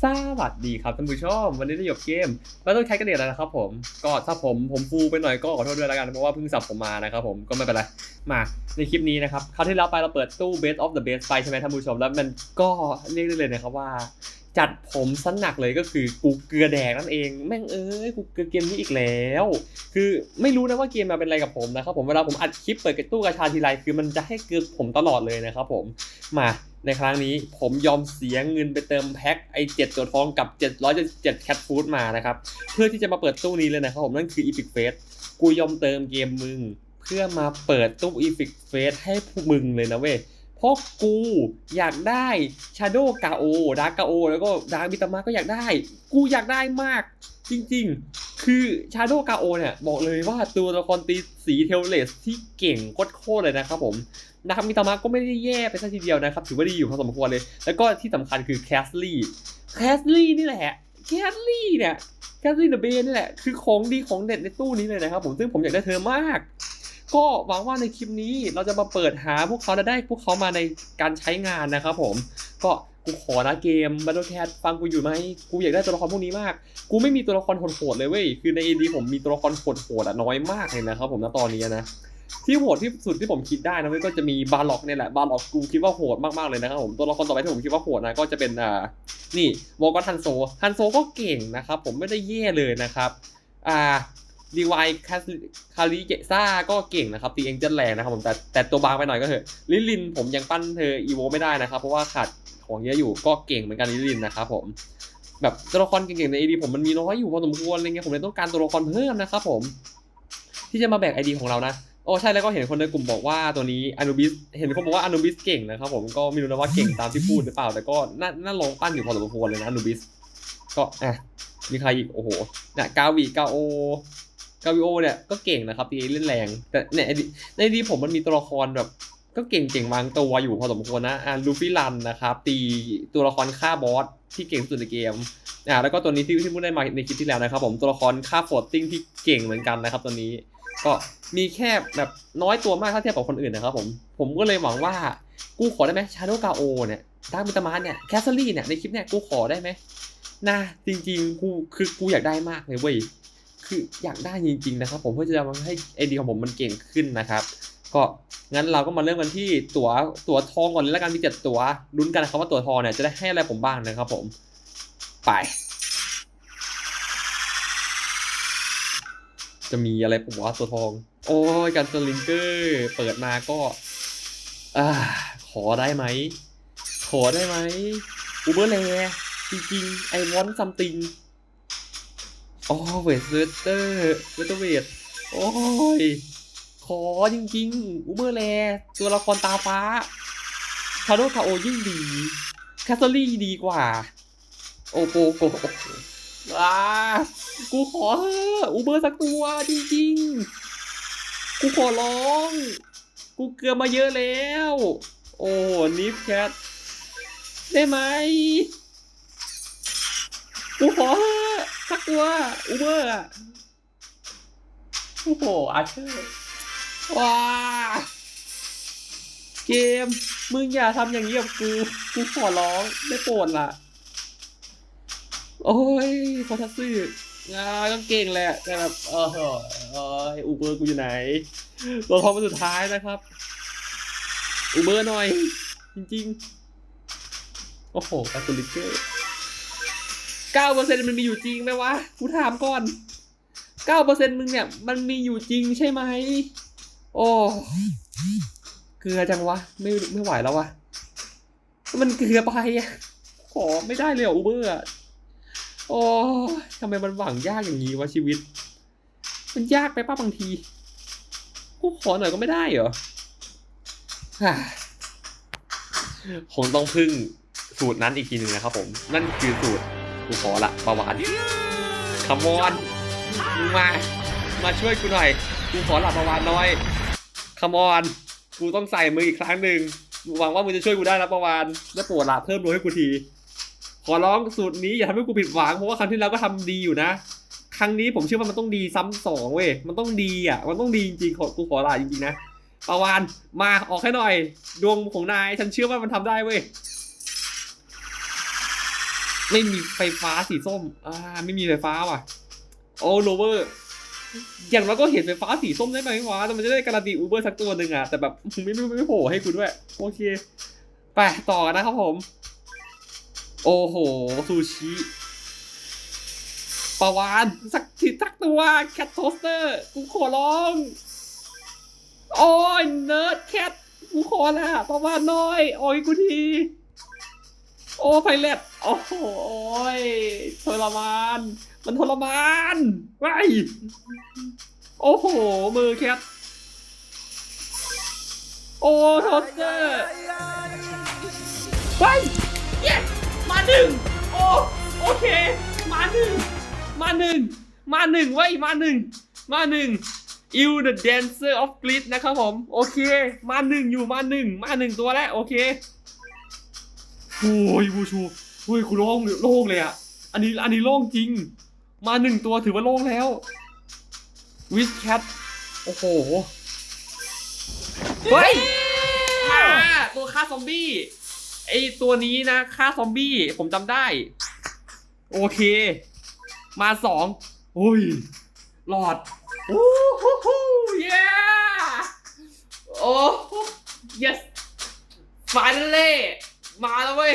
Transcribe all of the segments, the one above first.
สวัสดีครับท่านผู้ชม วันนี้ได้จบเกมแล้วต้องใช้กันเดียแล้วนะครับผมก็ถ้าผมผมฟูไปหน่อยก็ขอโทษด้วยแล้วกันเพราะว่าเพิ่งสับผมมานะครับผมก็ไม่เป็นไร มาในคลิปนี้นะครับคราวที่แล้วไปเราเปิดตู้ best of the best ไปใช่ไหมท่านผู้ชม แล้วมันก็เรียกได้เลยนะครับว่า จัดผมสนหนักเลยก็คือกูเกลือแดกนั่นเองแม่งเอ้ยกูเกลือเกมนี้อีกแล้ว คือไม่รู้นะว่าเกมมาเป็นอะไรกับผมนะครับผมเวลาผมอัดคลิปเปิดกระตู้กระชาทีไรคือมันจะให้เกลือผมตลอดเลยนะครับผมมา ในครั้งนี้ผมยอมเสียเงินไปเติมแพ็คไอเจ็ดตัวทองกับ 777แคทฟูดมานะครับ เพื่อที่จะมาเปิดตู้นี้เลยนะครับผมนั่นคือ Epic Face กูยอมเติมเกมมึง เพื่อมาเปิดตู้ Epic Face ให้มึงเลยนะเว้ย เพราะกูอยากได้ Shadow กาโอดาร์กาโอแล้วก็ดาร์กบิตามาก็อยากได้ กูอยากได้มาก จริงๆ คือ Shadow กาโอเนี่ย บอกเลยว่าตัวละครตีสีเทลเลสที่เก่งโคตรๆเลยนะครับผมนะครับมิตามะก็ไม่ได้แย่ไปซะทีเดียวนะครับ ถือว่าดีอยู่พอสมควรเลย แล้วก็ที่สำคัญคือแคสลี่แคสลี่นี่แหละแคสลี่เนี่ยแคสลี่เดอะเบนนี่แหละคือของดีของเด็ดในตู้นี้เลยนะครับผมซึ่งผมอยากได้เธอมาก ก็หวังว่าในคลิปนี้เราจะมาเปิดหาพวกเขาและได้พวกเขามาในการใช้งานนะครับผม ก็กูขอนะเกม Battle Cat ฟังกูอยู่ไหม กูอยากได้ตัวละครพวกนี้มาก กูไม่มีตัวละครโหดๆเลยเว้ย คือใน AD ผมมีตัวละครโหดๆอะน้อยมากเลยนะครับผมณตอนนี้นะ ที่โหดที่สุดที่ผมคิดได้นะเว้ยก็จะมีบาร์ล็อกเนี่ยแหละ บาร์ล็อกกูคิดว่าโหดมากๆเลยนะครับผม ตัวละครต่อไปที่ผมคิดว่าโหดนะก็จะเป็นอ่า นี่วอลก็ทันโซ ทันโซก็เก่งนะครับผมไม่ได้แย่เลยนะครับ อ่า ดีวายคาคาริเจซ่าก็เก่งนะครับตีเองจะแรงนะครับผมแต่แต่ตัวบางไปหน่อยก็เถอะลิลลินผมยังปั้นเธออีโวไม่ได้นะครับ เพราะว่าขาดของเยอะอยู่ก็เก่งเหมือนกันลิลลินนะครับผมแบบตัวละครเก่งๆใน AD ผมมันมีน้อยอยู่พอสมควรอะไรเงี้ยผมเลยต้องการตัวละครเพิ่มนะครับผมที่จะมาแบกไอดีของเรานะโอ้ใช่แล้วก็เห็นคนในกลุ่มบอกว่าตัวนี้อนุบิสเห็นคนบอกว่าอนุบิสเก่งนะครับผมก็ไม่รู้นะว่าเก่งตามที่พูดหรือเปล่า แต่ก็น่าน่าลองปั้นอยู่พอสมควรเลยนะอนุบิสก็อะมีใครอีกโอ้โหเนี่ยกาวีกาโอ กาวิโอเนี่ยก็เก่งนะครับตีเล่นแรง แต่เนี่ยในดีผมมันมีตัวละครแบบ ก็เก่งๆบางตัวอยู่พอสมควรนะอ่าลูฟี่รันนะครับตีตัวละครฆ่าบอสที่เก่งที่สุดในเกมอ่าแล้วก็ตัวนี้ที่ที่พูดได้มาในคลิปที่แล้วนะครับ ผมตัวละครฆ่าโฟร์ติ้งที่เก่งเหมือนกันนะครับตัวนี้ ก็มีแค่แบบน้อยตัวมากถ้าเทียบกับคนอื่นนะครับผมผมก็เลยหวังว่ากูขอได้ไหมชาโดกาโอเนี่ยดาร์มิตามาเนี่ยแคสเซอรี่เนี่ยในคลิปเนี่ยกูขอได้ไหมนะจริงๆกูคือกูอยากได้มากเลยเว้ย คืออยากได้จริง ๆ นะครับ ผมเพื่อจะทำให้ไอเดียของผมมันเก่งขึ้นนะครับก็งั้นเราก็มาเริ่มกันที่ตั๋วตั๋วทองก่อนเลยแล้วกันมีเจ็ดตั๋วลุ้นกันนะครับว่าตั๋วทองเนี่ยจะได้ให้อะไรผมบ้างนะครับผมไป จะมีอะไรผมว่าตัวทอง โอ้ยการสลิงเกอร์เปิดมาก็อ่าขอได้ไหมขอได้ไหมอูเบอร์แลจริงๆไอวอนซัมติง อ๋อเวทเวเตอร์เวทเวทโอ้ย ขอจริงๆ อูเบอร์แลตัวละครตาฟ้าคาโดคาโอยิ่งดีแคสเซอรี่ดีกว่า โอโกโกว้ากูขอเถอะอูเบอร์สักตัวจริงๆ กูขอร้อง กูเกลือมาเยอะแล้ว โอ้นิฟแคทได้ไหม กูขอเถ ตัวอูเบอร์อะโอ้โหอาเชอร์ว้าเกม มึงอย่าทำอย่างนี้กับกู กูขอร้องได้โปรดล่ะ โอ้ยโคทัสึอ่าก็เก่งแหละแต่แบบเออเอออูเบอร์กูอยู่ไหน ตัวทองเป็นสุดท้ายนะครับ อูเบอร์หน่อย จริง ๆ โอ้โหคาตูลิเกอร์ เก้าเปอร์เซ็นต์มันมีอยู่จริงไหมวะกูถามก่อนเก้าเปอร์เซ็นต์มึงเนี่ย มันมีอยู่จริงใช่ไหมโอ้เกลือจังวะ ไม่ไม่ไหวแล้ววะมันเกลือไปอะขอไม่ได้เลยอูเบอร์อะโอ้ทำไมมันหวังยากอย่างนี้วะชีวิต มันยากไปป้าบางทีกูขอหน่อยก็ไม่ได้เหรอฮ่าคงต้องพึ่งสูตรนั้นอีกทีหนึ่งนะครับผม นั่นคือสูตร กูขอละประวานคัมอนมึงมา มาช่วยกูหน่อย กูขอหลับประวานน่อยคัมอนกูต้องใส่มืออีกครั้งหนึ่งหวังว่ามึงจะช่วยกูได้นะประวานแล้วโปรดหละเพิ่มโดให้กูที ขอร้องสูตรนี้อย่าทำให้กูผิดหวังเพราะว่าครั้งที่แล้วก็ทำดีอยู่นะ ครั้งนี้ผมเชื่อว่ามันต้องดีซ้ำสองเว้ย มันต้องดีอะ มันต้องดีจริงๆขอกูขอลาจริงๆนะปาวานมาออกให้หน่อย ดวงของนายฉันเชื่อว่ามันทำได้เว้ย ไม่มีไฟฟ้าสีส้ม อ่า ไม่มีไฟฟ้าว่ะ โอ้โลเวอร์ อย่างเราก็เห็นไฟฟ้าสีส้มได้ไหมวะแต่มันจะได้การันตีอูเบอร์สักตัวหนึ่งอะแต่แบบไม่ไม่ไม่โผล่ให้คุณด้วย โอเค ไปต่อกันนะครับผม โอ้โห ซูชิปลาวานสักทีสักตัวแคทโทสเตอร์ กูขอร้อง โอ้ยเนิร์ดแคทกูขอละปลาวานน้อย โอ้ยกูที โอ้ไพเรตโอ้โหยทรมาน มันทรมานไว้โอ้โห มือแคท โอ้โทสเตอร์ไปเย้มาหนึ่งโอ้โอเค มาหนึ่งมาหนึ่งมาหนึ่งไว้ยมาหนึ่งมาหนึ่ง You the Dancer of Glit นะครับผม โอเค มาหนึ่งอยู่มาหนึ่งมาหนึ่งตัวแล้ว โอเค โอ้ยบูชูเฮ้ยคุณโล่งโล่งเลยอะ อันนี้อันนี้โล่งจริง มาหนึ่งตัวถือว่าโล่งแล้ววิสแคทโอ้โหเฮ้ยมาตัวฆ่าซอมบี้ไอตัวนี้นะฆ่าซอมบี้ผมจำได้ โอเค มาสองโอ้ยหลอดโอ้โหเย้โอ้ yes finally มาแล้วเว้ย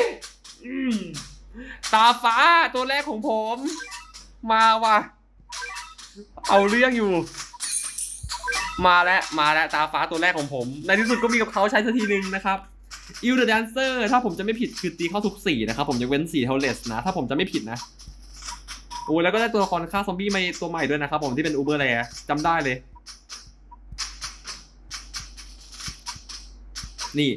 อืมตาฟ้าตัวแรกของผม มาว่ะ เอาเรื่องอยู่ มาแล้วมาแล้วตาฟ้าตัวแรกของผม ในที่สุดก็มีกับเขาใช้สักทีหนึ่งนะครับอิลเดอะแดนเซอร์ถ้าผมจะไม่ผิดคือตีเข้าทุกสีนะครับ ผมยกเว้นสีเทเลสนะ ถ้าผมจะไม่ผิดนะโอ้แล้วก็ได้ตัวละครฆ่าซอมบี้มาตัวใหม่ด้วยนะครับผมที่เป็นอูเบอร์แลจำได้เลย นี่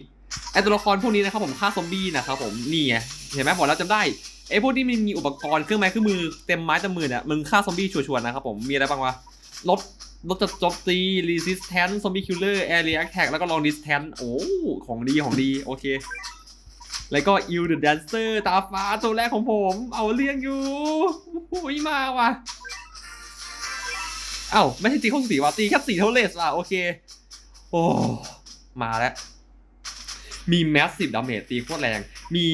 ไอตัวละครพวกนี้นะครับผมฆ่าซอมบี้นะครับผมนี่ไงเห็นไหมบอกแล้วจำได้ไอพวกที่มันมีอุปกรณ์เครื่องไม้เครื่องมือเต็มไม้เต็มมือเนี่ยมึงฆ่าซอมบี้ชัวร์ๆนะครับผมมีอะไรบ้างวะลดลดจะจมตี resistance zombie killer area attack แล้วก็ long distance โอ้ของดีของดีโอเค แล้วก็อิวเดอะแดนเซอร์ตาฟ้าตัวแรกของผม เอาเรื่องอยู่โอ้ยมาว่ะเอ้าไม่ใช่ตีเข้าสีว่ะตีแค่สีเท่าเลสว่ะโอเค โอ้มาแล้ว มีแมสซีฟดาเมจตีโคตรแรง มี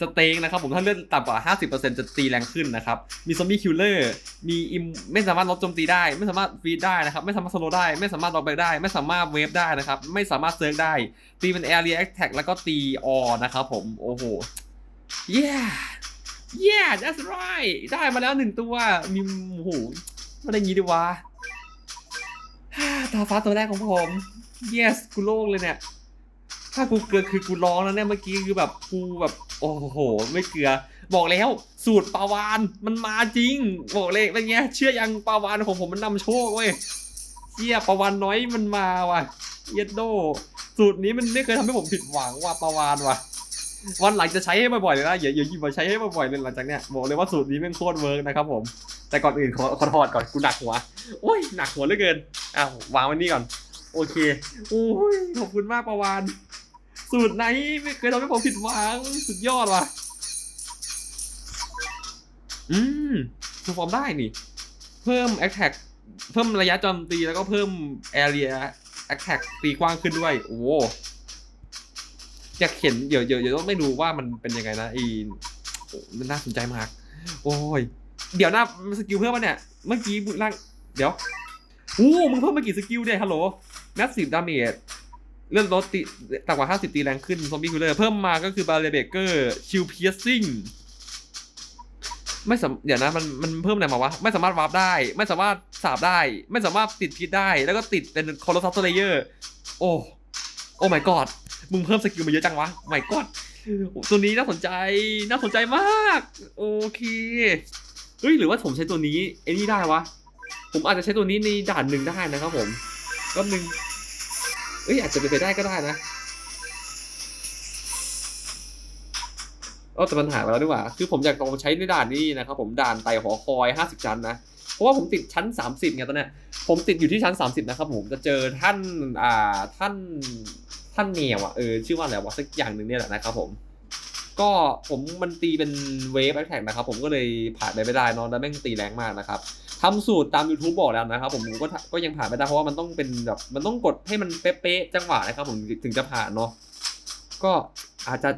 สเต็งนะครับผมถ้าเลือดต่ำกว่า 50%จะตีแรงขึ้นนะครับ มีซอมบี้คิลเลอร์ มีอิมไม่สามารถลดโจมตีได้ ไม่สามารถฟีดได้นะครับ ไม่สามารถสโลได้ ไม่สามารถดอกแบกได้ ไม่สามารถเวฟได้นะครับ ไม่สามารถเซิร์ฟได้ ตีเป็น area attack แล้วก็ตีออนะครับผม โอ้โห yeah yeah that's right ได้มาแล้วหนึ่งตัว มีโอ้โหไม่ได้งี้ดีวะตาฟ้าตัวแรกของผม yes กูโล่งเลยเนี่ย ถ้ากูเกลือคือกูร้องแล้วเนี่ยเมื่อกี้คือแบบกูแบบโอ้โห ไม่เกลือ บอกแล้วสูตรปาวานมันมาจริง บอกเลยเป็นไงเชื่อยังปาวานของผมมันนำโชคเว้ยเชี่ยปาวานน้อยมันมาว่ะเย็ดโด สูตรนี้มันไม่เคยทำให้ผมผิดหวังว่ะปาวานว่ะ วันหลังจะใช้ให้บ่อยๆเลยนะอย่าอย่าหยิบมาใช้ให้บ่อยๆเลยหลังจากเนี้ยบอกเลยว่าสูตรนี้แม่งโคตรเวิร์กนะครับผม แต่ก่อนอื่นขอขอถอดก่อนกูหนักหัวโอ้ยหนักหัวเหลือเกินอ้าววางไว้นี่ก่อน โอเคโอ้ยขอบคุณมากปาวาน สูตรไหนไม่เคยทำให้ผมผิดหวังสุดยอดว่ะ อืมถูฟอร์มได้นี่ เพิ่ม attack เพิ่มระยะโจมตีแล้วก็เพิ่ม area attack ตีกว้างขึ้นด้วย โอ้โหอยากเห็นเดี๋ยวเดี๋ยวเดี๋ยวต้องไม่รู้ว่ามันเป็นยังไงนะอ้โอ้มันน่าสนใจมาก โอ้ย เดี๋ยวนะสกิลเพิ่มมาเนี่ย เมื่อกี้บุญร่าง เดี๋ยวโอ้มึงเพิ่มมากี่สกิลเนี่ยฮัลโหล massive damage เเลื่อนรถตีต่ำกว่า 50 ตีแรงขึ้นซอมบี้คิลเลอร์เพิ่มมาก็คือบาเลเบเกอร์ชิลเพียซิ่งไม่สามเดี๋ยวนะมันมันเพิ่มอะไรมาวะ ไม่สามารถวาร์ปได้ ไม่สามารถสาบได้ ไม่สามารถติดพิษได้ แล้วก็ติดเป็นคอร์ซัสเลเยอร์ โอ้โอ้ my god มึงเพิ่มสกิลมาเยอะจังวะ my god ตัวนี้น่าสนใจน่าสนใจมาก โอเคเฮ้ยหรือว่าผมใช้ตัวนี้ไอ้นี่ได้วะ ผมอาจจะใช้ตัวนี้ในด่านหนึ่งได้นะครับผมก็หนึ่ง เอ้ยอาจจะเป็นไปได้ก็ได้นะเออแต่ปัญหายไปแล้วดีกว่า คือผมอยากลองใช้ในด่านนี้นะครับผมด่านไต่หอคอยห้าสิบชั้นนะเพราะว่าผมติดชั้นสามสิบไงตอนนี้ผมติดอยู่ที่ชั้นสามสิบนะครับผมจะเจอท่านอ่าท่านท่านเนียวอะเออชื่อว่าอะไรวะสักอย่างหนึ่งเนี่ยแหละนะครับผม ก็ผมมันตีเป็นเวฟแอคแท็กนะครับ ผมก็เลยผ่านไปไม่ได้นอะแล้วแม่งตีแรงมากนะครับทำสูตรตาม YouTube บอกแล้วนะครับผมผมก็ก็ยังผ่านไม่ได้เพราะว่ามันต้องเป็นแบบมันต้องกดให้มันเป๊ะๆจังหวะนะครับ ผมถึงจะผ่านเนาะก็อาจจะ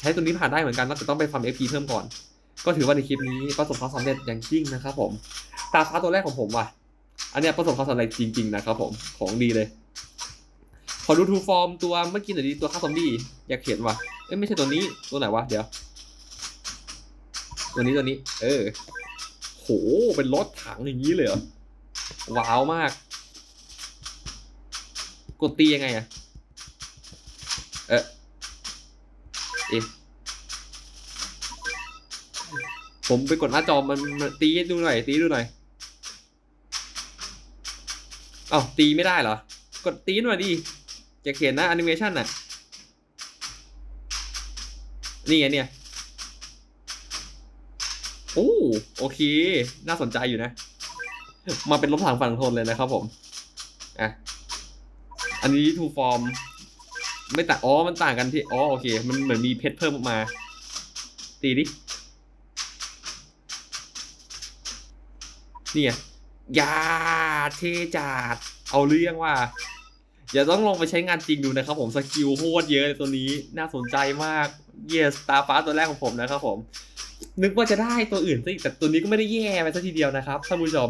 ใช้ตัวนี้ผ่านได้เหมือนกันแต่ต้องไปฟาร์ม FP เพิ่มก่อน ก็ถือว่าในคลิปนี้ประสบความสำเร็จอย่างยิ่งนะครับ ผมตาฟ้าตัวแรกของผมว่ะอันเนี้ยประสบความสำเร็จจริง ๆ นะครับ ผมของดีเลย ขอดูทูฟอร์มตัวเมื่อกี้หน่อยดิตัวฆ่าซอมบี้อยากเห็นว่ะเอ้ยไม่ใช่ตัวนี้ตัวไหนวะเดี๋ยว ตัวนี้ตัวนี้ เออโหเป็นรถถังอย่างนี้เลยเหรอว้าวมาก กดตียังไงอะเออเอะผมไปกดหน้าจอมันตีดูหน่อยตีดูหน่อยเอ้าตีไม่ได้เหรอกดตีหน่อยดิ อยากเห็นนะแอนิเมชันน่ะ นี่ไงเนี่ย โอ้โอเค น่าสนใจอยู่นะ มาเป็นรถถังฝั่งทนเลยนะครับผมอะอันนี้ทูฟอร์ม ไม่ต่าง อ๋อ มันต่างกันที่ อ๋อ โอเค มันเหมือนมีเพชรเพิ่มออกมา ตีดิ นี่ไงยาเทจัดเอาเรื่องว่า อย่าต้องลองไปใช้งานจริงดูนะครับผมสกิลโคตรเยอะเลยตัวนี้น่าสนใจมากเยสตาฟ้าตัวแรกของผมนะครับผมนึกว่าจะได้ตัวอื่นซะอีกแต่ตัวนี้ก็ไม่ได้แย่ไปซะทีเดียวนะครับท่านผู้ชม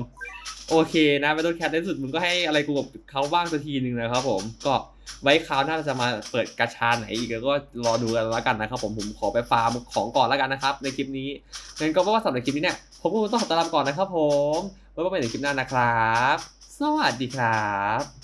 โอเคนะไปต้นแคทในสุดมึงก็ให้อะไรกูกับเขาบ้างสักทีหนึ่งนะครับผมก็ไว้คราวหน้าจะมาเปิดกาชาไหนอีกก็รอดูกันแล้วกันนะครับผมผมขอไปฟาร์มของก่อนแล้วกันนะครับในคลิปนี้งั้นก็ว่าสำหรับคลิปนี้เนี่ยผมก็ต้องขอตัวลาไปก่อนนะครับผมไว้พบกันในคลิปหน้านะครับ สวัสดีครับ